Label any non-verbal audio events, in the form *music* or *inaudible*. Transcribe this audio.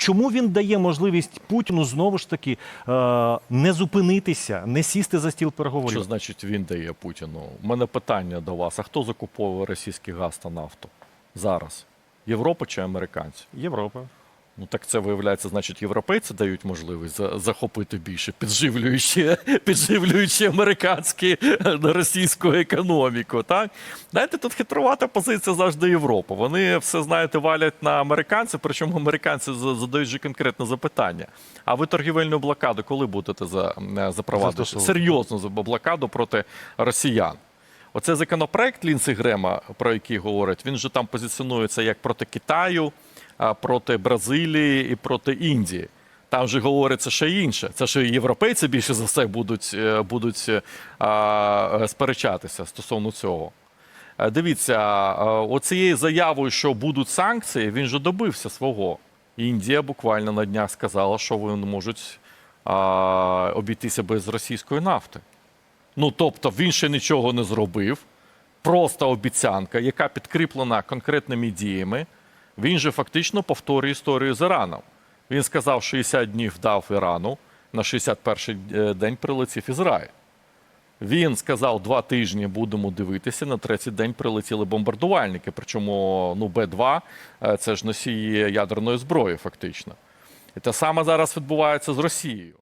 Чому він дає можливість Путіну знову ж таки е, не зупинитися, не сісти за стіл переговорів? Що значить він дає Путіну? У мене питання до вас: а хто закуповує російський газ та нафту зараз? Європа чи американці? Європа. Ну так це виявляється, значить, європейці дають можливість за- захопити більше, підживлюючи, *laughs* підживлюючи американську російську економіку. Так знаєте, тут хитрувата позиція завжди Європи. Вони все знаєте валять на американців, причому американці за- задають же конкретне запитання. А ви торгівельну блокаду коли будете за, е, запроваджувати? Серйозну блокаду проти росіян. Оцей законопроект Лінси Грема, про який говорять, він же там позиціонується як проти Китаю, проти Бразилії і проти Індії. Там же говориться ще інше. Це і європейці більше за все будуть, е, будуть е, а, сперечатися стосовно цього. Е, Дивіться, оцією заявою, що будуть санкції, він же добився свого. Індія буквально на днях сказала, що вони можуть а, обійтися без російської нафти. Ну тобто він ще нічого не зробив. Просто обіцянка, яка підкріплена конкретними діями. Він же фактично повторює історію з Іраном. Він сказав, 60 днів дав Ірану, на 61-й е, день прилетів Ізраїль. Він сказав, два тижні будемо дивитися. На третій день прилетіли бомбардувальники. Причому ну, Б-2 е, це ж носії ядерної зброї, фактично. І те саме зараз відбувається з Росією.